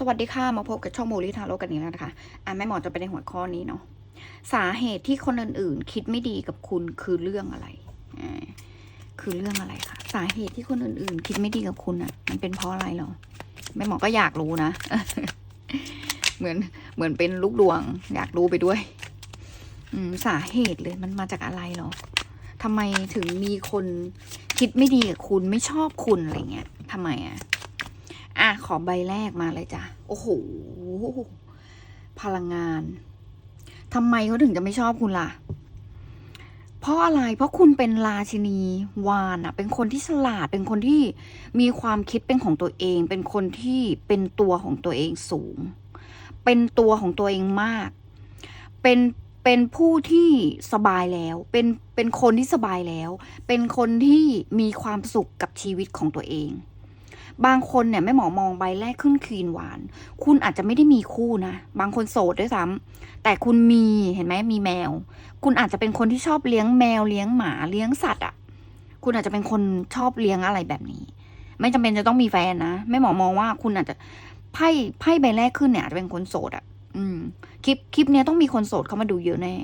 สวัสดีค่ะ มาพบกับช่องโมลิทาโร่กันอีกแล้วนะคะ อะแม่หมอจะไปในหัวข้อนี้เนาะ สาเหตุที่คนอื่นๆ คิดไม่ดีกับคุณคือเรื่องอะไร คือเรื่องอะไรคะ สาเหตุที่คนอื่นๆ คิดไม่ดีกับคุณอะ่ะ มันเป็นเพราะอะไรหรอ แม่หมอก็อยากรู้นะ เหมือนเหมือนเป็นลูกดวง อยากรู้ไปด้วย อืมสาเหตุเลยมันมาจากอะไรหรอทำไมถึงมีคนคิดไม่ดีกับคุณไม่ชอบคุณอะไรเงี้ยทำไมอะ อะ ขอใบแรกมาเลยจ้ะ โอ้โห พลังงาน ทำไมเขาถึงจะไม่ชอบคุณล่ะ เพราะอะไร เพราะคุณเป็นราชินีวานอะเป็นคนที่ฉลาด เป็นคนที่มีความคิดเป็นของตัวเอง เป็นคนที่เป็นตัวของตัวเองสูง เป็นตัวของตัวเองมาก เป็นเป็นผู้ที่สบายแล้ว เป็น เป็นคนที่สบายแล้ว เป็นคนที่มีความสุขกับชีวิตของตัวเอง บางคนเนี่ยแม่หมอมองใบแรกขึ้นคลีนหวาน คุณอาจจะไม่ได้มีคู่นะ บางคนโสดด้วยซ้ำแต่คุณมีเห็นไหมมีแมว คุณอาจจะเป็นคนที่ชอบเลี้ยงแมวเลี้ยงหมาเลี้ยงสัตว์อะ่ะ คุณอาจจะเป็นคนชอบเลี้ยงอะไรแบบนี้ ไม่จำเป็นจะต้องมีแฟนนะแม่หมอมองว่าคุณอาจจะไพ่ไพ่ใบแรกขึ้นเนี่ยอาจจะเป็นคนโสดอะ่ะ อืม คลิปคลิปเนี้ยต้องมีคนโสดเข้ามาดูเยอะแน่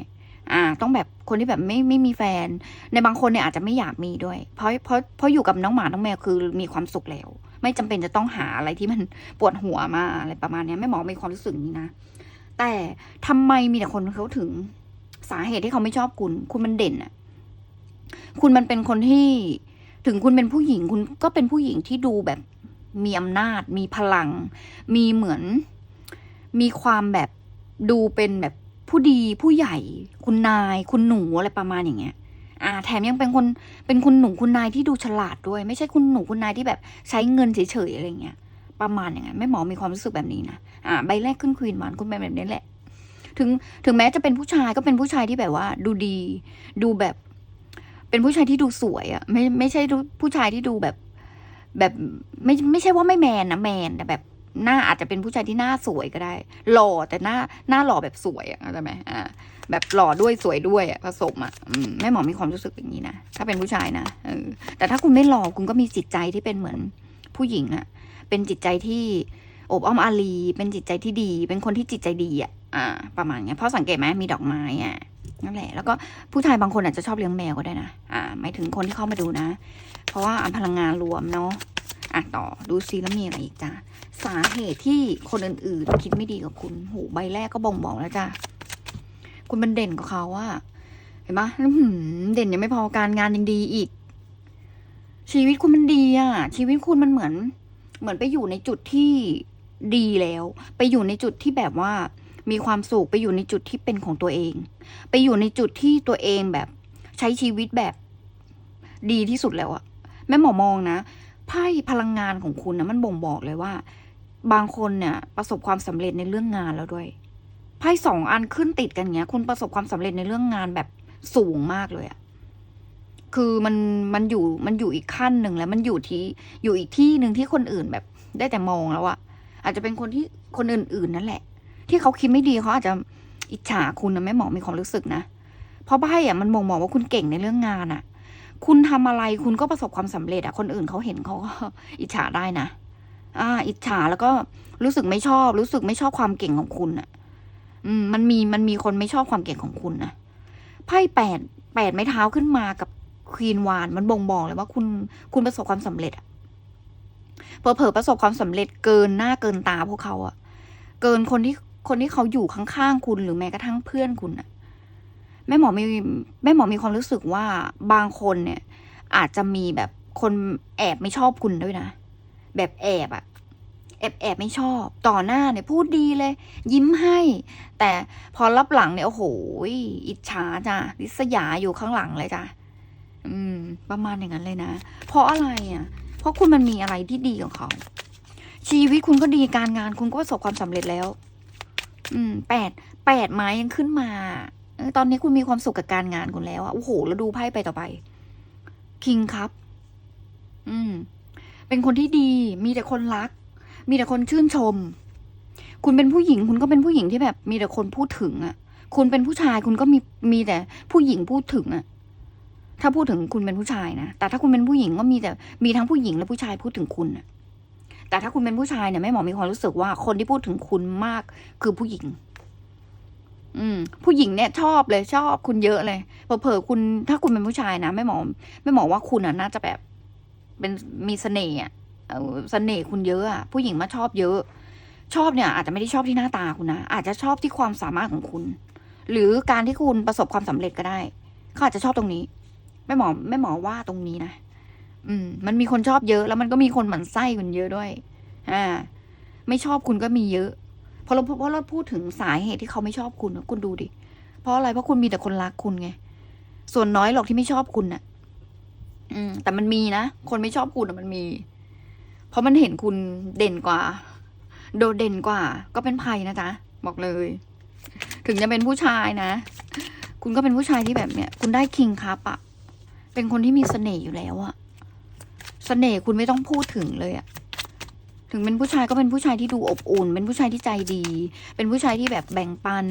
อ่า ต้องแบบคนที่แบบไม่ไม่มีแฟน ในบางคนเนี่ยอาจจะไม่อยากมีด้วย เพราะเพราะเพราะอยู่กับน้องหมาน้องแมวคือมีความสุขแล้ว ไม่จำเป็นจะต้องหาอะไรที่มันปวดหัวมาอะไรประมาณนี้ยแม่หมอมีความรู้สึกนี้นะ แต่ทำไมมีแต่คนเขาถึงสาเหตุที่เขาไม่ชอบคุณ คุณมันเด่นอะคุณมันเป็นคนที่ถึงคุณเป็นผู้หญิงคุณก็เป็นผู้หญิงที่ดูแบบมีอำนาจ มีพลัง มีเหมือน มีความแบบดูเป็นแบบผู้ดีผู้ใหญ่ คุณนาย คุณหนูอะไรประมาณอย่างเงี้ย อ่าแถมยังเป็นคนเป็นคุณหนูคุณนายที่ดูฉลาดด้วย ไม่ใช่คุณหนูคุณนายที่แบบใช้เงินเฉยๆอะไรเงี้ยประมาณอย่างนั้นแม่หมอมีความรู้สึกแบบนี้นะอ่าใบแรกขึ้นควีนมันคุณเป็นแบบนี้แหละ ถึงถึงแม้จะเป็นผู้ชายก็เป็นผู้ชายที่แบบว่า ดูดี ดูแบบ เป็นผู้ชายที่ดูสวยอะ่ะ ไม่ไม่ใช่ผู้ชายที่ดูแบบ แบบไม่ไม่ใช่ว่าไม่แมนนะแมนแต่แบบ หน้าอาจจะเป็นผู้ชายที่หน้าสวยก็ได้ หล่อแต่หน้าหน้าหล่อแบบสวยอะเข้าใจไหมอ่าแบบหล่อด้วยสวยด้วยผสมอะอืมแม่หมอมีความรู้สึกอย่างนี้นะถ้าเป็นผู้ชายนะออแต่ถ้าคุณไม่หล่อคุณก็มีจิตใจที่เป็นเหมือนผู้หญิงอะเป็นจิตใจที่อบอ้อมอารีเป็นจิตใจที่ดี เป็นคนที่จิตใจดีอะอ่า ประมาณเนี้ยเพราะสังเกตไหมมีดอกไม้อะนั่นแหละ แล้วก็ผู้ชายบางคนอาจจะชอบเลี้ยงแมวก็ได้นะ อ่า หมายถึงคนที่เข้ามาดูนะ เพราะว่าพลังงานรวมเนาะ อะต่อดูซิแล้วมีอะไรอีกจ้าสาเหตุที่คนอื่นๆคิดไม่ดีกับคุณโหใบแรกก็บ่งบอกแล้วจ้าคุณเป็นเด่นกว่าเขาว่าเห็นปะอื้อหือเด่นยังไม่พอการงานยังดีอีก ชีวิตคุณมันดีอะชีวิตคุณมันเหมือน เหมือนไปอยู่ในจุดที่ดีแล้ว ไปอยู่ในจุดที่แบบว่ามีความสุขไปอยู่ในจุดที่เป็นของตัวเอง ไปอยู่ในจุดที่ตัวเองแบบใช้ชีวิตแบบดีที่สุดแล้วอะแม่หมอมองนะ ไพ่พลังงานของคุณนะมันบ่งบอกเลยว่า บางคนเนี่ยประสบความสำเร็จในเรื่องงานแล้วด้วยไพ่สองอันขึ้นติดกันเงี้ย คุณประสบความสำเร็จในเรื่องงานแบบสูงมากเลยอะคือมันมันอยู่มันอยู่อีกขั้นหนึ่งแล้วมันอยู่ที่อยู่อีกที่หนึ่งที่คนอื่นแบบได้แต่มองแล้วอะอาจจะเป็นคนที่คนอื่นๆนั่นแหละ ที่เขาคิดไม่ดีเขาอาจจะอิจฉาคุณนะแม่หมอมีความรู้สึกนะเพราะไพ่อะมันมองมองว่าคุณเก่งในเรื่องงานอะ คุณทำอะไรคุณก็ประสบความสำเร็จอะคนอื่นเขาเห็นเขาก็อิจฉาได้นะอ่า อิจฉาแล้วก็รู้สึกไม่ชอบ รู้สึกไม่ชอบความเก่งของคุณอะอืม มันมีมันมีคนไม่ชอบความเก่งของคุณนะไพ่แปดแปดไม้เท้าขึ้นมากับควีนวานมันบ่งบอกเลยว่าคุณคุณประสบความสำเร็จอะเผลอๆประสบความสำเร็จเกินหน้าเกินตาพวกเขาอะเกินคนที่คนที่เขาอยู่ข้างๆคุณหรือแม้กระทั่งเพื่อนคุณอะ แม่หมอมีแม่หมอมีความรู้สึกว่าบางคนเนี่ย อาจจะมีแบบคนแอบไม่ชอบคุณด้วยนะ แบบแอบอะแอบแอบไม่ชอบ ต่อหน้าเนี่ยพูดดีเลย ยิ้มให้ แต่พอรับหลังเนี่ยโอ้โหอิจฉาจ้ะริษยาอยู่ข้างหลังเลยจ้ะอืม ประมาณอย่างนั้นเลยนะ เพราะอะไรอะ เพราะคุณมันมีอะไรที่ดีของเขา ชีวิตคุณก็ดีการงานคุณก็ประสบความสำเร็จแล้ว อืมแปดแปดไม้ยังขึ้นมา ตอนนี้คุณมีความสุขกับการงานคุณแล้วอะโอ้โห แล้วดูไพ่ไปต่อไปคิงครับ อืม เป็นคนที่ดี มีแต่คนรัก มีแต่คนชื่นชม คุณเป็นผู้หญิง คุณก็เป็นผู้หญิงที่แบบ มีแต่คนพูดถึงอะคุณเป็นผู้ชายคุณก็มีมีแต่ผู้หญิงพูดถึงอะถ้าพูดถึงคุณเป็นผู้ชายนะ แต่ถ้าคุณเป็นผู้หญิงก็มีแต่มีทั้งผู้หญิงและผู้ชายพูดถึงคุณอะแต่ถ้าคุณเป็นผู้ชายเนี่ยแม่หมอมีความรู้สึกว่าคนที่พูดถึงคุณมากคือผู้หญิง อืม ผู้หญิงเนี่ยชอบเลยชอบคุณเยอะเลยเผลอๆคุณถ้าคุณเป็นผู้ชายนะแม่หมอแม่หมอว่าคุณอะน่าจะแบบ เป็นมีเสน่ห์อะเสน่ห์คุณเยอะอะผู้หญิงมาชอบเยอะ ชอบเนี่ย อาจจะไม่ได้ชอบที่หน้าตาคุณนะอาจจะชอบที่ความสามารถของคุณ หรือการที่คุณประสบความสำเร็จก็ได้เขาอาจจะชอบตรงนี้แม่หมอแม่หมอว่าตรงนี้นะอืม มันมีคนชอบเยอะ แล้วมันก็มีคนหมั่นไส้คุณเยอะด้วย อ่า ไม่ชอบคุณก็มีเยอะ พราะเราพราะเราพูดถึงสาเหตุที่เขาไม่ชอบคุณนะคุณดูดิ เพราะอะไร เพราะคุณมีแต่คนรักคุณไง ส่วนน้อยหรอกที่ไม่ชอบคุณน่ะ อืม แต่มันมีนะ คนไม่ชอบคุณมันมี เพราะมันเห็นคุณเด่นกว่า โดดเด่นกว่า ก็เป็นภัยนะจ๊ะ บอกเลย ถึงจะเป็นผู้ชายนะ คุณก็เป็นผู้ชายที่แบบเนี้ย คุณได้คิงครับอะเป็นคนที่มีเสน่ห์อยู่แล้วอะเสน่ห์คุณไม่ต้องพูดถึงเลยอะ ถึงเป็นผู้ชายก็เป็นผู้ชายที่ดูอบอุ่น เป็นผู้ชายที่ใจดี เป็นผู้ชายที่แบบแบ่งปัน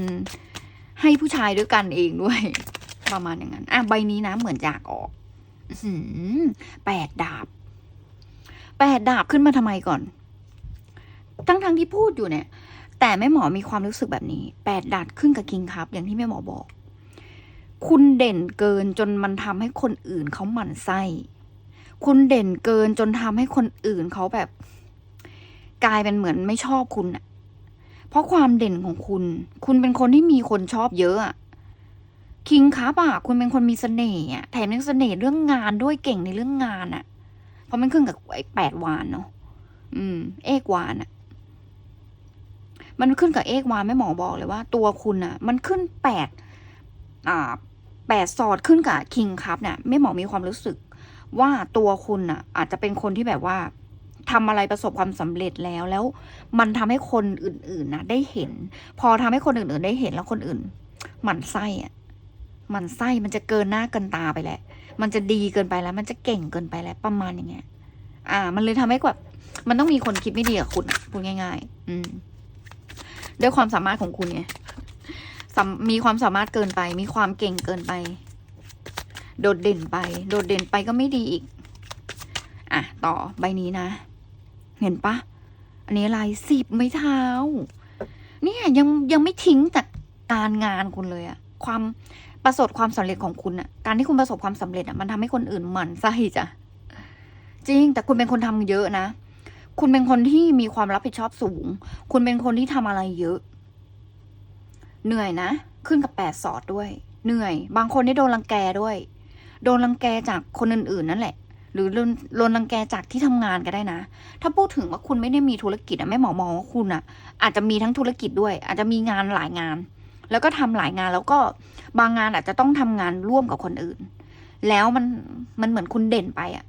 ให้ผู้ชายด้วยกันเองด้วย ประมาณอย่างนั้น อะใบนี้นะเหมือนอยากออกแปดดาบแปดดาบขึ้นมาทำไมก่อน ทั้งทั้งที่พูดอยู่เนี่ย แต่แม่หมอมีความรู้สึกแบบนี้แปดดาบขึ้นกับคิงครับ อย่างที่แม่หมอบอก คุณเด่นเกินจนมันทำให้คนอื่นเขาหมั่นไส้ คุณเด่นเกินจนทำให้คนอื่นเขาแบบ กลายเป็นเหมือนไม่ชอบคุณอะเพราะความเด่นของคุณ คุณเป็นคนที่มีคนชอบเยอะอะคิงครับอะคุณเป็นคนมีเสน่ห์อะแถมยังเสน่ห์เรื่องงานด้วยเก่งในเรื่องงานอะเพราะมันขึ้นกับไอ้แปดวานเนาะอืม เอกวานอะมันขึ้นกับเอกวานแม่หมอบอกเลยว่า ตัวคุณอะมันขึ้นแปดอ่าแปดสอดขึ้นกับคิงครับเนี่ยแม่หมอมีความรู้สึกว่าตัวคุณอะอาจจะเป็นคนที่แบบว่า ทำอะไรประสบความสำเร็จแล้วแล้ว มันทำให้คนอื่นๆนะได้เห็น พอทำให้คนอื่นๆได้เห็นแล้วคนอื่นหมั่นไส้อะหมั่นไส้มันจะเกินหน้าเกินตาไปแหละ มันจะดีเกินไปแล้ว มันจะเก่งเกินไปแล้วประมาณอย่างเงี้ย อ่า มันเลยทำให้แบบมันต้องมีคนคิดไม่ดีกับคุณพูดง่าย ๆ อืมด้วยความสามารถของคุณไงมีความสามารถเกินไป มีความเก่งเกินไป โดดเด่นไป โดดเด่นไปก็ไม่ดีอีก อะ ต่อใบนี้นะ เห็นปะอันนี้อะไรสิบไม้เท้า เนี่ยยังยังไม่ทิ้งแต่การงานคุณเลยอะความประสบความสำเร็จของคุณอะการที่คุณประสบความสำเร็จอะมันทำให้คนอื่นหมั่นไส้จ้ะจริง แต่คุณเป็นคนทำเยอะนะ คุณเป็นคนที่มีความรับผิดชอบสูง คุณเป็นคนที่ทำอะไรเยอะ เหนื่อยนะ ขึ้นกับแปดสอดด้วย เหนื่อย บางคนได้โดนรังแกด้วย โดนรังแกจากคนอื่น ๆ นั่นแหละ หรือโดนโดนรังแกจากที่ทำงานก็ได้นะ ถ้าพูดถึงว่าคุณไม่ได้มีธุรกิจอะแม่หมอมองว่าคุณอะอาจจะมีทั้งธุรกิจด้วย อาจจะมีงานหลายงาน แล้วก็ทำหลายงานแล้วก็บางงานอาจจะต้องทำงานร่วมกับคนอื่น แล้วมันมันเหมือนคุณเด่นไปอะ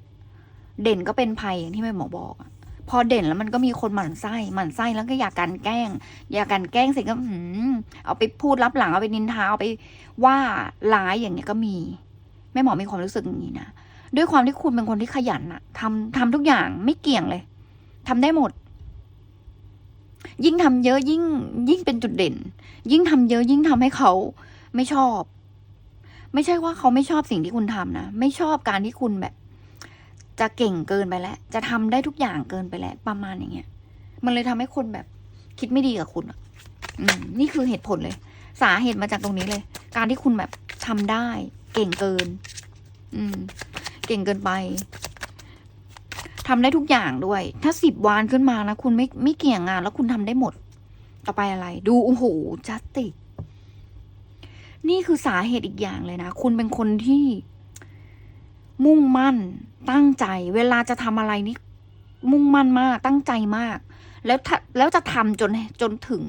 เด่นก็เป็นภัยอย่างที่แม่หมอบอกอะพอเด่นแล้วมันก็มีคนหมั่นไส้หมั่นไส้แล้วก็อยากกันแกล้ง อยากกันแกล้งเสร็จก็หืมเอาไปพูดรับหลังเอาไปนินทาเอาไปว่าร้ายอย่างเงี้ยก็มี แม่หมอมีความรู้สึกอย่างนี้นะ ด้วยความที่คุณเป็นคนที่ขยันอะทำทำทุกอย่างไม่เกี่ยงเลยทำได้หมด ยิ่งทำเยอะยิ่ง ยิ่งเป็นจุดเด่น ยิ่งทำเยอะยิ่งทำให้เขาไม่ชอบ ไม่ใช่ว่าเขาไม่ชอบสิ่งที่คุณทำนะไม่ชอบการที่คุณแบบ จะเก่งเกินไปแล้ว จะทำได้ทุกอย่างเกินไปแล้วประมาณอย่างเงี้ย มันเลยทำให้คนแบบ คิดไม่ดีกับคุณอะอืมนี่คือเหตุผลเลย สาเหตุมาจากตรงนี้เลย การที่คุณแบบทำได้ เก่งเกิน อืม เก่งเกินไปทำได้ทุกอย่างด้วย ถ้าสิบวานขึ้นมานะ คุณไม่ไม่เกี่ยงงาน แล้วคุณทำได้หมด ต่อไปอะไร ดูโอ้โหจัสติกนี่คือสาเหตุอีกอย่างเลยนะ คุณเป็นคนที่ มุ่งมั่น ตั้งใจ เวลาจะทำอะไรนี่ มุ่งมั่นมาก ตั้งใจมาก แล้วถ้าแล้วจะทำจนจนถึง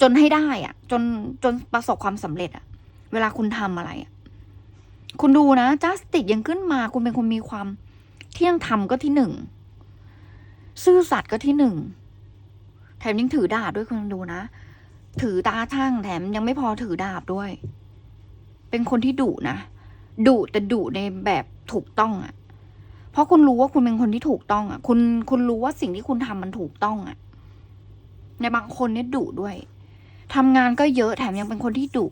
จนให้ได้อะจนจนประสบความสำเร็จอะเวลาคุณทำอะไรอะ คุณดูนะจัสติกยังขึ้นมา คุณเป็นคนมีความ เที่ยงธรรมก็ที่หนึ่ง ซื่อสัตย์ก็ที่หนึ่ง แถมยังถือดาบด้วยคุณดูนะ ถือตาช่างแถมยังไม่พอถือดาบด้วย เป็นคนที่ดุนะดุแต่ดุในแบบถูกต้องอะ่ะ เพราะคุณรู้ว่าคุณเป็นคนที่ถูกต้องอะ่ะ คุณคุณรู้ว่าสิ่งที่คุณทำมันถูกต้องอะ่ะ ในบางคนเนี่ยดุด้วยทำงานก็เยอะแถมยังเป็นคนที่ดุ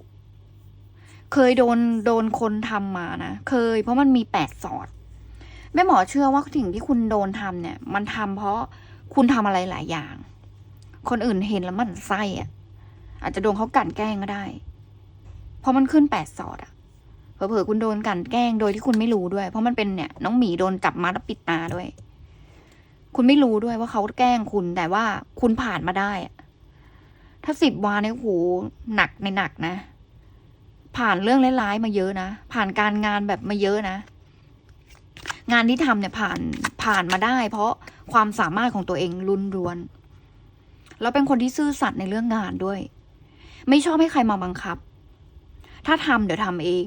เคยโดนโดนคนทำมานะ เคย เพราะมันมีแปดสอด แม่หมอเชื่อว่าสิ่งที่คุณโดนทำเนี่ย มันทำเพราะคุณทำอะไรหลายอย่าง คนอื่นเห็นแล้วมันไส้อะอาจจะโดนเขากั่นแกล้งก็ได้ เพราะมันขึ้นแปดสอดอะเผลอๆคุณโดนกั่นแกล้งโดยที่คุณไม่รู้ด้วย เพราะมันเป็นเนี่ย น้องหมีโดนจับมาแล้วปิดตาด้วย คุณไม่รู้ด้วยว่าเขาแกล้งคุณ แต่ว่าคุณผ่านมาได้อะถ้าสิบวาเนี่ยโหหนักในหนักนะ ผ่านเรื่องร้ายๆมาเยอะนะ ผ่านการงานแบบมาเยอะนะ งานที่ทำเนี่ยผ่านผ่านมาได้ เพราะความสามารถของตัวเองรุนรวน แล้วเป็นคนที่ซื่อสัตย์ในเรื่องงานด้วย ไม่ชอบให้ใครมาบังคับ ถ้าทำเดี๋ยวทำเอง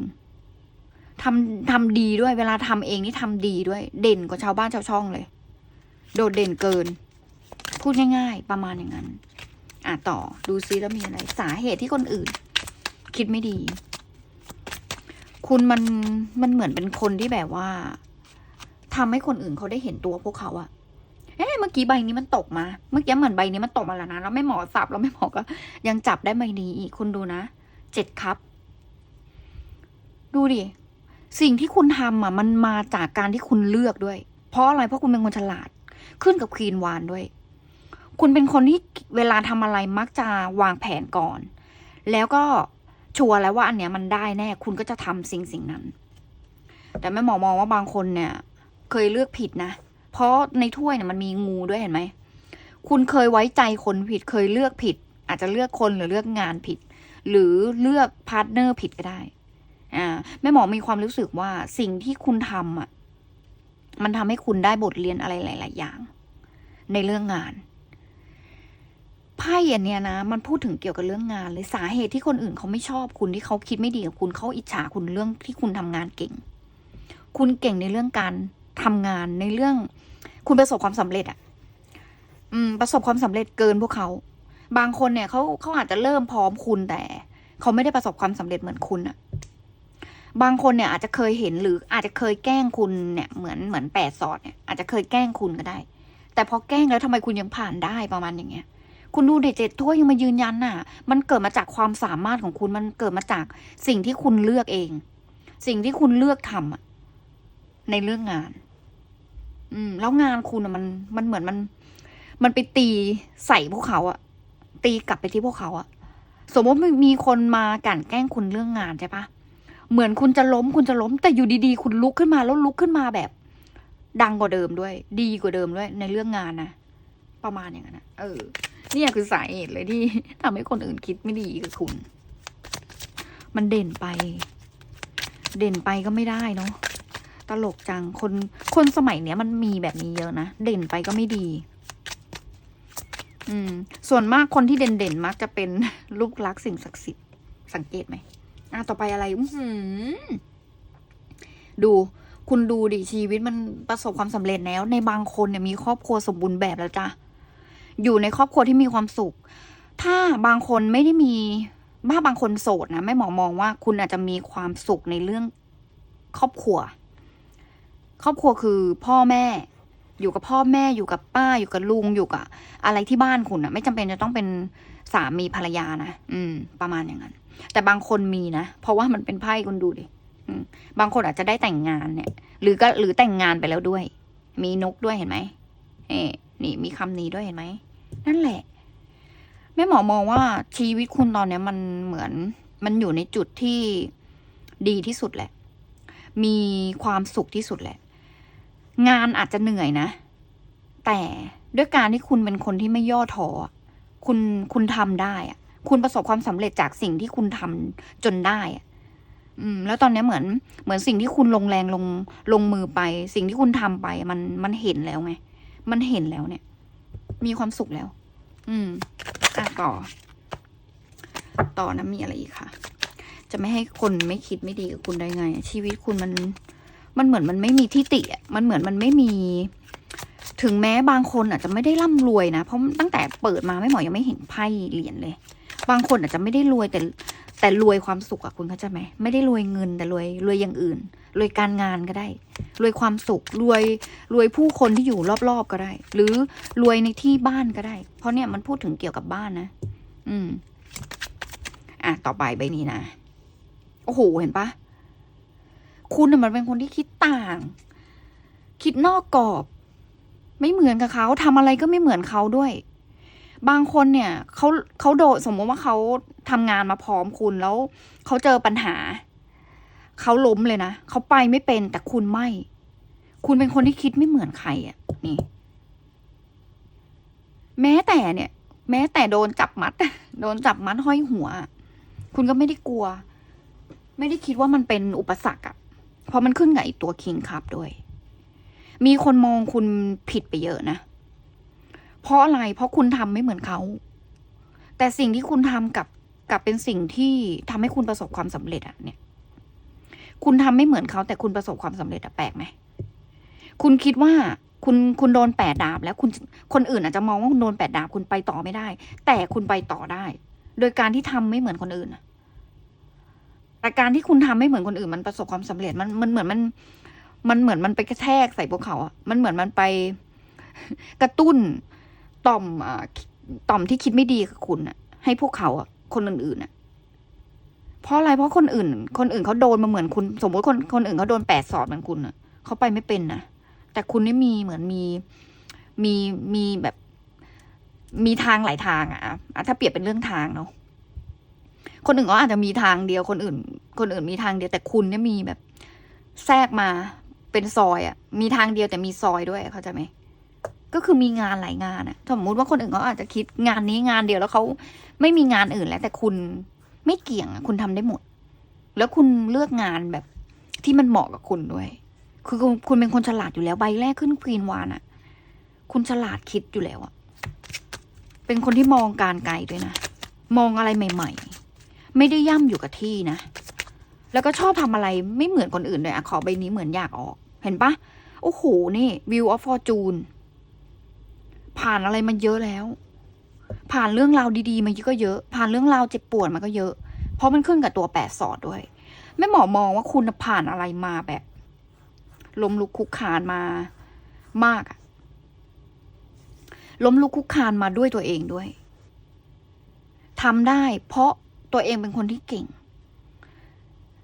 ทำทำดีด้วย เวลาทำเองนี่ทำดีด้วย เด่นกว่าชาวบ้านชาวช่องเลย โดดเด่นเกิน พูดง่าย ๆ ประมาณอย่างนั้น อะต่อดูซิแล้วมีอะไร สาเหตุที่คนอื่น คิดไม่ดี คุณมันมันเหมือนเป็นคนที่แบบว่าทำให้คนอื่นเขาได้เห็นตัวพวกเขาอะเอ๊ะเมื่อกี้ใบนี้มันตกมา เมื่อกี้เหมือนใบนี้มันตกมาแล้วนะแล้วไม่หมอสับแล้วไม่หมอก็ ยังจับได้ใบนี้อีกคุณดูนะเจ็ดครับ ดูดิสิ่งที่คุณทำอะ มันมาจากการที่คุณเลือกด้วย เพราะอะไรเพราะคุณเป็นคนฉลาด ขึ้นกับควีนวานด้วย คุณเป็นคนที่เวลาทำอะไรมักจะวางแผนก่อน แล้วก็ ชัวร์แล้วว่าอันเนี้ยมันได้แน่ คุณก็จะทำสิ่งสิ่งนั้น แต่แม่หมอมองว่าบางคนเนี่ย เคยเลือกผิดนะ เพราะในถ้วยเนี่ยมันมีงูด้วยเห็นไหม คุณเคยไว้ใจคนผิด เคยเลือกผิด อาจจะเลือกคนหรือเลือกงานผิด หรือเลือกพาร์ทเนอร์ผิดก็ได้ อ่า แม่หมอมีความรู้สึกว่าสิ่งที่คุณทำอะ มันทำให้คุณได้บทเรียนอะไรหลาย ๆ อย่าง ในเรื่องงาน พ่อันเนี้ยนะ มันพูดถึงเกี่ยวกับเรื่องงานเลยสาเหตุที่คนอื่นเขาไม่ชอบคุณที่เขาคิดไม่ดีกับคุณเขาอิจฉาคุณเรื่องที่คุณทำงานเก่ง คุณเก่งในเรื่องการทำงานในเรื่อง คุณประสบความสำเร็จอะอืม ประสบความสำเร็จเกินพวกเขา บางคนเนี่ยเขาเขาอาจจะเริ่มพร้อมคุณแต่เขาไม่ได้ประสบความสำเร็จเหมือนคุณอะบางคนเนี่ยอาจจะเคยเห็นหรืออาจจะเคยแกล้งคุณเนี่ยเหมือนเหมือนแปดสอดเนี่ยอาจจะเคยแกล้งคุณก็ได้ แต่พอแกล้งแล้วทำไมคุณยังผ่านได้ประมาณอย่างเงี้ย คุณดูเด็กเจ็ดถ้วยังมายืนยันน่ะ มันเกิดมาจากความสามารถของคุณ มันเกิดมาจากสิ่งที่คุณเลือกเอง สิ่งที่คุณเลือกทำอะในเรื่องงาน อืม แล้วงานคุณอะมัน มันเหมือนมัน มันไปตีใส่พวกเขาอะตีกลับไปที่พวกเขาอะสมมติมีคนมากลั่นแกล้งคุณเรื่องงานใช่ปะเหมือนคุณจะล้มคุณจะล้ม แต่อยู่ดีๆ คุณลุกขึ้นมาแล้วลุกขึ้นมาแบบ ดังกว่าเดิมด้วย ดีกว่าเดิมด้วย ในเรื่องงานนะประมาณอย่างนั้นนะเออ นี่ยคือสาเหตุเลยที่ทำให้คนอื่นคิดไม่ดีกับคุณ มันเด่นไป เด่นไปก็ไม่ได้เนาะตลกจังคนคนสมัยเนี้ยมันมีแบบนี้เยอะนะเด่นไปก็ไม่ดี อืม ส่วนมากคนที่เด่นเด่นมักจะเป็นลูกรักสิ่งศักดิ์สิทธิ์สังเกตไหมอะต่อไปอะไรอือหือดูคุณดูดิชีวิตมันประสบความสำเร็จแล้ว ในบางคนเนี่ยมีครอบครัวสมบูรณ์แบบแล้วจ้ะ อยู่ในครอบครัวที่มีความสุข ถ้าบางคนไม่ได้มีบ้าบางคนโสดนะแม่หมอมองว่าคุณอาจจะมีความสุขในเรื่องครอบครัว ครอบครัวคือพ่อแม่ อยู่กับพ่อแม่อยู่กับป้าอยู่กับลุงอยู่กับอะไรที่บ้านคุณอะไม่จำเป็นจะต้องเป็นสามีภรรยานะอืม ประมาณอย่างนั้น แต่บางคนมีนะเพราะว่ามันเป็นไพ่คุณดูดิบางคนอาจจะได้แต่งงานเนี่ย หรือก็หรือแต่งงานไปแล้วด้วย มีนกด้วยเห็นไหมเอ๊นี่มีคำนี้ด้วยเห็นไหม นั่นแหละแม่หมอมองว่าชีวิตคุณตอนเนี้ยมันเหมือนมันอยู่ในจุดที่ดีที่สุดแหละ มีความสุขที่สุดแหละ งานอาจจะเหนื่อยนะ แต่ด้วยการที่คุณเป็นคนที่ไม่ย่อท้อคุณคุณทำได้อะคุณประสบความสำเร็จจากสิ่งที่คุณทำจนได้อะอืม แล้วตอนเนี้ยเหมือนเหมือนสิ่งที่คุณลงแรงลงลงมือไป สิ่งที่คุณทำไป มันมันเห็นแล้วไง มันเห็นแล้วเนี่ย มีความสุขแล้ว อืมอะต่อ ต่อนะมีอะไรอีกค่ะ จะไม่ให้คนไม่คิดไม่ดีกับคุณได้ไง ชีวิตคุณมันมันเหมือนมันไม่มีที่ติอะมันเหมือนมันไม่มี ถึงแม้บางคนอาจจะไม่ได้ร่ำรวยนะ เพราะตั้งแต่เปิดมาไม่หมอยังไม่เห็นไพ่เหรียญเลย บางคนอาจจะไม่ได้รวยแต่ แต่รวยความสุขอะคุณเข้าใจไหมไม่ได้รวยเงินแต่รวยรวยอย่างอื่น รวยการงานก็ได้ รวยความสุขรวยรวยผู้คนที่อยู่รอบๆก็ได้ หรือรวยในที่บ้านก็ได้ เพราะเนี่ยมันพูดถึงเกี่ยวกับบ้านนะอืม อะต่อไปใบนี้นะโอ้โหเห็นปะคุณน่ะมันเป็นคนที่คิดต่าง คิดนอกกรอบ ไม่เหมือนกับเขาทำอะไรก็ไม่เหมือนเขาด้วย บางคนเนี่ยเขาเขาโดดสมมติว่าเขาทำงานมาพร้อมคุณแล้วเขาเจอปัญหา เขาล้มเลยนะเขาไปไม่เป็นแต่คุณไม่ คุณเป็นคนที่คิดไม่เหมือนใครอะนี่ แม้แต่เนี่ย แม้แต่โดนจับมัด โดนจับมัดห้อยหัว คุณก็ไม่ได้กลัว ไม่ได้คิดว่ามันเป็นอุปสรรคอะเพราะมันขึ้นกับไอตัวคิงคับด้วย มีคนมองคุณผิดไปเยอะนะ เพราะอะไร เพราะคุณทำไม่เหมือนเขา แต่สิ่งที่คุณทำกับกับเป็นสิ่งที่ทำให้คุณประสบความสำเร็จอะเนี่ย คุณทำไม่เหมือนเขาแต่คุณประสบความสำเร็จอะแปลกไหม คุณคิดว่าคุณคุณโดนแปดดาบ แล้วคุณคนอื่นอาจจะมองว่าคุณโดนแปดดาบคุณไปต่อไม่ได้ แต่คุณไปต่อได้ โดยการที่ทำไม่เหมือนคนอื่นแต่การที่คุณทำไม่เหมือนคนอื่น มันประสบความสำเร็จมันมันเหมือนมัน มันเหมือนมันไปกระแทกใส่พวกเขาอะมันเหมือนมันไปกระตุ้น ต่อมอต่อมที่คิดไม่ดีกับคุณอะให้พวกเขาอะคนอื่นๆอะเพราะอะไรเพราะคนอื่น คนอื่นเขาโดนมาเหมือนคุณ สมมติคนคนอื่นเขาโดนแปดสอดเหมือนคุณอะเขาไปไม่เป็นนะแต่คุณนี่มีเหมือนมีมีมีแบบ มีทางหลายทางอะอะถ้าเปรียบเป็นเรื่องทางเนาะคนอื่นก็อาจจะมีทางเดียวคนอื่น คนอื่นมีทางเดียวแต่คุณเนี่ยมีแบบแทรกมาเป็นซอยอะมีทางเดียวแต่มีซอยด้วยเข้าใจไหม ก็คือมีงานหลายงานอะสมมุติว่าคนอื่นเขาอาจจะคิดงานนี้งานเดียวแล้วเขาไม่มีงานอื่นแล้ว แต่คุณไม่เกี่ยงอะคุณทำได้หมด แล้วคุณเลือกงานแบบที่มันเหมาะกับคุณด้วย คือคุณเป็นคนฉลาดอยู่แล้วใบแรกขึ้นควีนวานอะคุณฉลาดคิดอยู่แล้วอะเป็นคนที่มองการไกลด้วยนะ มองอะไรใหม่ ๆ ไม่ได้ย่ำอยู่กับที่นะ แล้วก็ชอบทำอะไรไม่เหมือนคนอื่นเลยอะขอใบนี้เหมือนอยากออก เห็นปะโอ้โหนี่ View of Fortune ผ่านอะไรมาเยอะแล้ว ผ่านเรื่องราวดีๆมาก็เยอะ ผ่านเรื่องราวเจ็บปวดมาก็เยอะ เพราะมันขึ้นกับตัวแปดสอดด้วยแม่หมอมองว่าคุณผ่านอะไรมาแบบล้มลุกคุกคานมามากอะล้มลุกคุกคานมาด้วยตัวเองด้วยทำได้เพราะตัวเองเป็นคนที่เก่ง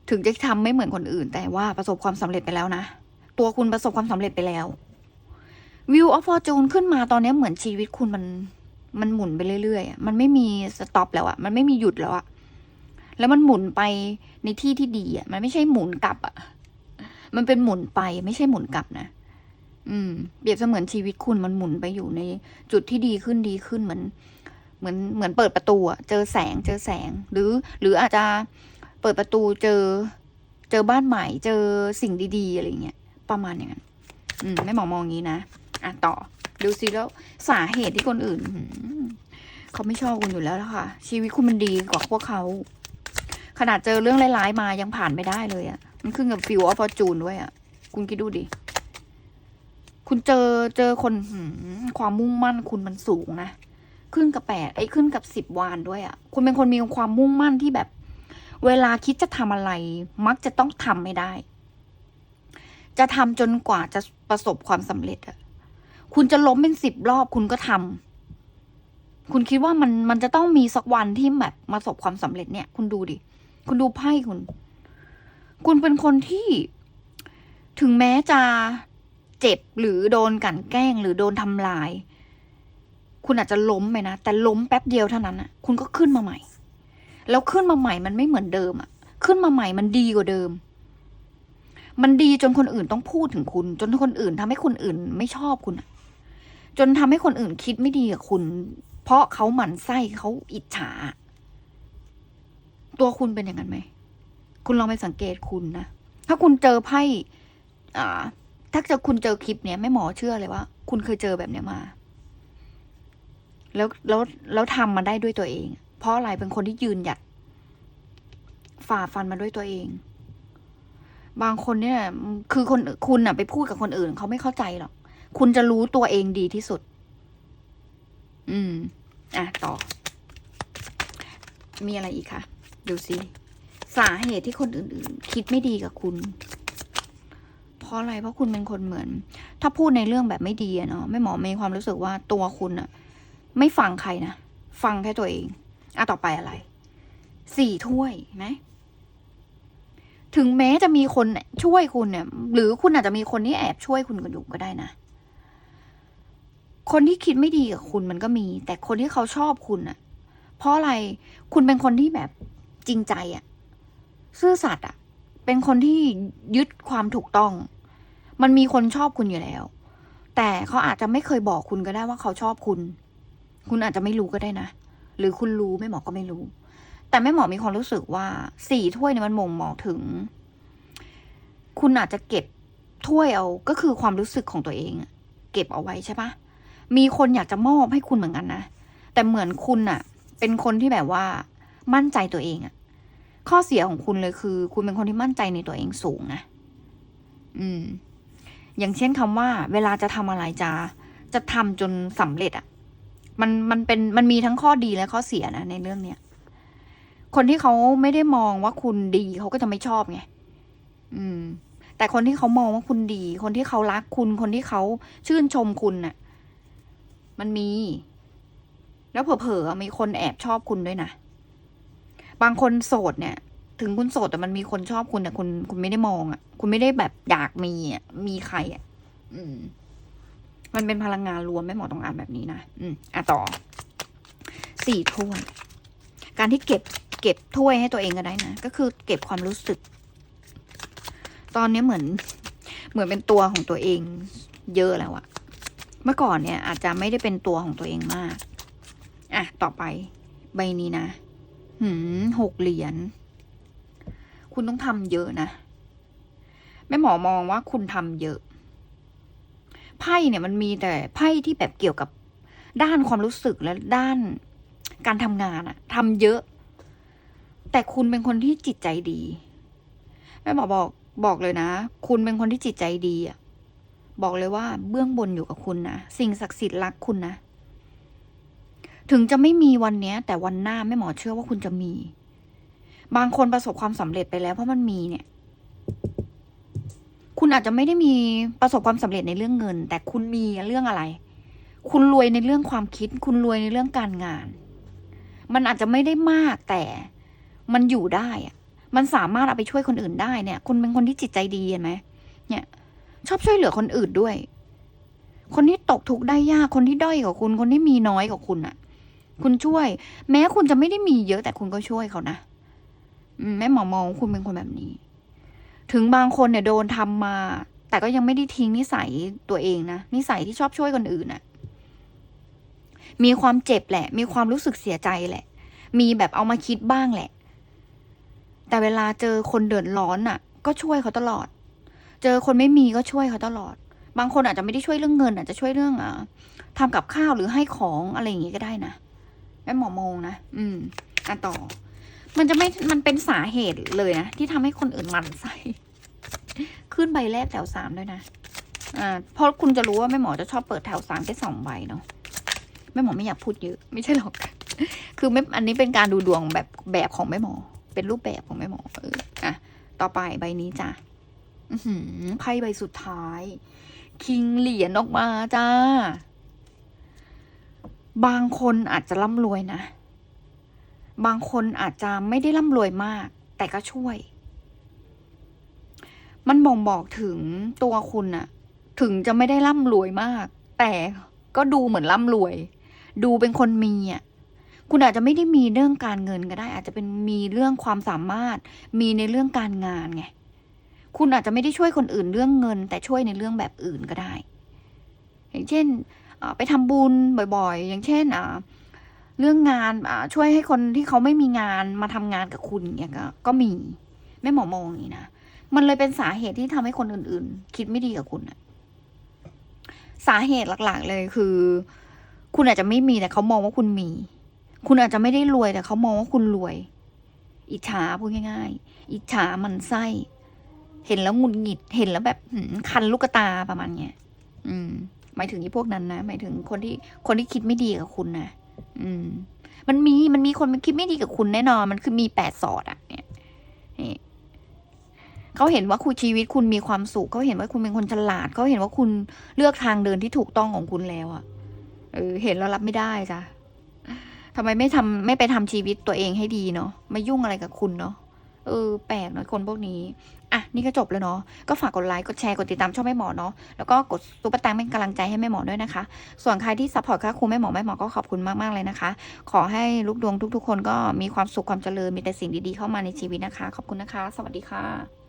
ถึงจะทำไม่เหมือนคนอื่น แต่ว่าประสบความสำเร็จไปแล้วนะ ตัวคุณประสบความสำเร็จไปแล้ว วิวออฟฟอร์จูนขึ้นมาตอนนี้เหมือนชีวิตคุณมันมันหมุนไปเรื่อยๆ มันไม่มีสต็อปแล้วอะมันไม่มีหยุดแล้วอะแล้วมันหมุนไปในที่ที่ดีอะมันไม่ใช่หมุนกลับอะมันเป็นหมุนไปไม่ใช่หมุนกลับนะ อืม เปรียบเสมือนชีวิตคุณมันหมุนไปอยู่ในจุดที่ดีขึ้นดีขึ้นเหมือน เหมือนเหมือนเปิดประตูอะเจอแสงเจอแสง หรือ หรืออาจจะเปิดประตูเจอ เจอบ้านใหม่ เจอสิ่งดี ๆ อะไรเงี้ยประมาณอย่างนั้น อืม ไม่หมอมองงี้นะ อะต่อ ดูซิแล้วสาเหตุที่คนอื่นเขาไม่ชอบคุณอยู่แล้วล่ะค่ะ ชีวิตคุณมันดีกว่าพวกเขา ขนาดเจอเรื่องร้ายๆมายังผ่านไม่ได้เลยอะ่ะ มันขึ้นกับฟิวออฟฟอร์จูนด้วยอะ่ะ คุณคิดดูดิ คุณเจอเจอคนความมุ่งมั่นคุณมันสูงนะขึ้นกับแปดไอ้ขึ้นกับสิบวานด้วยอะ่ะ คุณเป็นคนมีความมุ่งมั่นที่แบบ เวลาคิดจะทำอะไร มักจะต้องทำไม่ได้ จะทำจนกว่าจะประสบความสำเร็จอะ คุณจะล้มเป็นสิบรอบคุณก็ทำคุณคิดว่ามันมันจะต้องมีสักวันที่แบบมาประสบความสำเร็จเนี่ย คุณดูดิ คุณดูไพ่คุณ คุณเป็นคนที่ถึงแม้จะเจ็บหรือโดนกันแกล้งหรือโดนทำลาย คุณอาจจะล้มไปนะ แต่ล้มแป๊บเดียวเท่านั้นอะคุณก็ขึ้นมาใหม่ แล้วขึ้นมาใหม่มันไม่เหมือนเดิมอะขึ้นมาใหม่มันดีกว่าเดิม มันดีจนคนอื่นต้องพูดถึงคุณ จนคนอื่นทำให้คนอื่นไม่ชอบคุณอะ จนทำให้คนอื่นคิดไม่ดีกับคุณ เพราะเขาหมั่นไส้เขาอิจฉา ตัวคุณเป็นอย่างนั้นไหม คุณลองไปสังเกตคุณนะ ถ้าคุณเจอไพ่อ่า ถ้าจะคุณเจอคลิปเนี้ยไม่หมอเชื่อเลยว่า คุณเคยเจอแบบเนี้ยมา แล้วแล้วแล้วทำมาได้ด้วยตัวเอง เพราะอะไรเป็นคนที่ยืนหยัด ฝ่าฟันมาด้วยตัวเอง บางคนเนี่ย คือคนคุณน่ะไปพูดกับคนอื่น เขาไม่เข้าใจหรอก คุณจะรู้ตัวเองดีที่สุด อืม อะ ต่อ มีอะไรอีกคะ ดูสิ สาเหตุที่คนอื่น ๆ คิดไม่ดีกับคุณ เพราะอะไร เพราะคุณเป็นคนเหมือน ถ้าพูดในเรื่องแบบไม่ดีอะเนาะ ไม่หมอมีความรู้สึกว่าตัวคุณอะไม่ฟังใครนะ ฟังแค่ตัวเอง อะ ต่อไปอะไร สี่ถ้วยไหมถึงแม้จะมีคนช่วยคุณเนี่ย หรือคุณอาจจะมีคนที่แอบช่วยคุณกันอยู่ก็ได้นะ คนที่คิดไม่ดีกับคุณมันก็มี แต่คนที่เขาชอบคุณอะเพราะอะไรคุณเป็นคนที่แบบจริงใจอะซื่อสัตย์อะเป็นคนที่ยึดความถูกต้อง มันมีคนชอบคุณอยู่แล้ว แต่เขาอาจจะไม่เคยบอกคุณก็ได้ว่าเขาชอบคุณ คุณอาจจะไม่รู้ก็ได้นะ หรือคุณรู้ไม่หมอก็ไม่รู้ แต่แม่หมอมีความรู้สึกว่าสี่ถ้วยเนี่ยมันบ่งบอกถึง คุณอาจจะเก็บถ้วยเอาก็คือความรู้สึกของตัวเอง เก็บเอาไว้ใช่ปะ มีคนอยากจะมอบให้คุณเหมือนกันนะ แต่เหมือนคุณอะเป็นคนที่แบบว่า มั่นใจตัวเองอะข้อเสียของคุณเลยคือ คุณเป็นคนที่มั่นใจในตัวเองสูงนะ อืม อย่างเช่นคำว่า เวลาจะทำอะไรจะจะทำจนสำเร็จอะมันมันเป็นมันมีทั้งข้อดีและข้อเสียนะในเรื่องเนี้ยคนที่เขาไม่ได้มองว่าคุณดีเขาก็จะไม่ชอบไง อืม แต่คนที่เขามองว่าคุณดี คนที่เขารักคุณ คนที่เขาชื่นชมคุณน่ะ มันมี แล้วเผลอๆมีคนแอบชอบคุณด้วยนะ บางคนโสดเนี่ย ถึงคุณโสดแต่มันมีคนชอบคุณแต่คุณคุณไม่ได้มองอะ คุณไม่ได้แบบอยากมีอะมีใครอะ อืม มันเป็นพลังงานรวมไม่หมอต้องอ่านแบบนี้นะอืมอะต่อสี่ถ้วยการที่เก็บเก็บถ้วยให้ตัวเองก็ได้นะ ก็คือเก็บความรู้สึก ตอนนี้เหมือน เหมือนเป็นตัวของตัวเองเยอะแล้วอะ เมื่อก่อนเนี่ย อาจจะไม่ได้เป็นตัวของตัวเองมาก อะ ต่อไป ใบนี้นะ หืมหกเหรียญ คุณต้องทำเยอะนะ แม่หมอมองว่าคุณทำเยอะ ไพ่เนี่ยมันมีแต่ไพ่ที่แบบเกี่ยวกับด้านความรู้สึกและด้านการทำงานอะทำเยอะ แต่คุณเป็นคนที่จิตใจดี แม่หมอบอกบอกเลยนะ คุณเป็นคนที่จิตใจดีอะ บอกเลยว่าเบื้องบนอยู่กับคุณนะสิ่งศักดิ์สิทธิ์รักคุณนะ ถึงจะไม่มีวันนี้แต่วันหน้าแม่หมอเชื่อว่าคุณจะมี บางคนประสบความสำเร็จไปแล้วเพราะมันมีเนี่ย คุณอาจจะไม่ได้มีประสบความสำเร็จในเรื่องเงิน แต่คุณมีเรื่องอะไร คุณรวยในเรื่องความคิด คุณรวยในเรื่องการงาน มันอาจจะไม่ได้มากแต่มันอยู่ได้อะมันสามารถเอาไปช่วยคนอื่นได้เนี่ย คุณเป็นคนที่จิตใจดีเห็นไหมเนี่ย ชอบช่วยเหลือคนอื่นด้วย คนที่ตกทุกข์ได้ยากคนที่ด้อยกว่าคุณ คนที่มีน้อยกว่าคุณอะคุณช่วย แม้คุณจะไม่ได้มีเยอะแต่คุณก็ช่วยเขานะแม่หมอมองคุณเป็นคนแบบนี้ ถึงบางคนเนี่ยโดนทำมา แต่ก็ยังไม่ได้ทิ้งนิสัยตัวเองนะนิสัยที่ชอบช่วยคนอื่นน่ะ มีความเจ็บแหละ มีความรู้สึกเสียใจแหละ มีแบบเอามาคิดบ้างแหละ แต่เวลาเจอคนเดือดร้อนน่ะ ก็ช่วยเขาตลอด เจอคนไม่มีก็ช่วยเขาตลอด บางคนอาจจะไม่ได้ช่วยเรื่องเงิน อาจจะช่วยเรื่องอ่าทำกับข้าวหรือให้ของอะไรอย่างงี้ก็ได้นะแม่หมอมองนะ อืมอะต่อ มันจะไม่ มันเป็นสาเหตุเลยนะ ที่ทำให้คนอื่นหมั่นไส้ขึ้นใบแรกแถวสามด้วยนะ อ่า เพราะคุณจะรู้ว่าแม่หมอจะชอบเปิดแถวสามแค่สองใบเนาะ แม่หมอไม่อยากพูดเยอะ ไม่ใช่หรอก คือไม่ อันนี้เป็นการดูดวงแบบแบบของแม่หมอ เป็นรูปแบบของแม่หมอ เออ อะ ต่อไปใบนี้จ้ะ ไพ่ใบสุดท้าย คิงเหรียญออกมาจ้า บางคนอาจจะร่ำรวยนะ บางคนอาจจะไม่ได้ร่ำรวยมาก แต่ก็ช่วย มันบ่งบอกถึงตัวคุณอะถึงจะไม่ได้ร่ำรวยมาก แต่ก็ดูเหมือนร่ำรวย ดูเป็นคนมีอะคุณอาจจะไม่ได้มีเรื่องการเงินก็ได้ อาจจะเป็นมีเรื่องความสามารถ มีในเรื่องการงานไง คุณอาจจะไม่ได้ช่วยคนอื่นเรื่องเงิน แต่ช่วยในเรื่องแบบอื่นก็ได้ อย่างเช่นไปทำบุญบ่อยๆ อย่างเช่นอ่าเรื่องงานช่วยให้คนที่เขาไม่มีงานมาทำงานกับคุณเนี่ยก็ก็มีแม่หมอมองอย่างนี้นะมันเลยเป็นสาเหตุที่ทำให้คนอื่นๆ คิดไม่ดีกับคุณอะสาเหตุหลักๆ เลยคือ คุณอาจจะไม่มีแต่เขามองว่าคุณมี คุณอาจจะไม่ได้รวยแต่เขามองว่าคุณรวย อิจฉาพูดง่ายๆ อิจฉามันไส้ เห็นแล้วหงุดหงิด เห็นแล้วแบบคันลูกตาประมาณเนี้ยอืม หมายถึงที่พวกนั้นนะ หมายถึงคนที่คนที่คิดไม่ดีกับคุณนะอืม มันมีมันมีคนมันคิดไม่ดีกับคุณแน่นอน มันคือมีแปดสอดอะเนี่ยนี่เขาเห็นว่าคุณชีวิตคุณมีความสุขเขาเห็นว่าคุณเป็นคนฉลาดเขาเห็นว่าคุณเลือกทางเดินที่ถูกต้องของคุณแล้วอะเออ เห็นแล้วรับไม่ได้จ้ะทำไมไม่ทำไม่ไปทำชีวิตตัวเองให้ดีเนาะไม่ยุ่งอะไรกับคุณเนาะเออ แปลกเนอะคนพวกนี้ อะนี่ก็จบแล้วเนาะก็ฝากกดไลค์กดแชร์กดติดตามช่องแม่หมอเนาะแล้วก็กดซุปเปอร์แตงเป็นกำลังใจให้แม่หมอด้วยนะคะ ส่วนใครที่ซัพพอร์ตค่าครูแม่หมอแม่หมอก็ขอบคุณมากๆเลยนะคะ ขอให้ลูกดวงทุกๆ คนก็มีความสุขความเจริญมีแต่สิ่งดีๆเข้ามาในชีวิตนะคะ ขอบคุณนะคะ สวัสดีค่ะ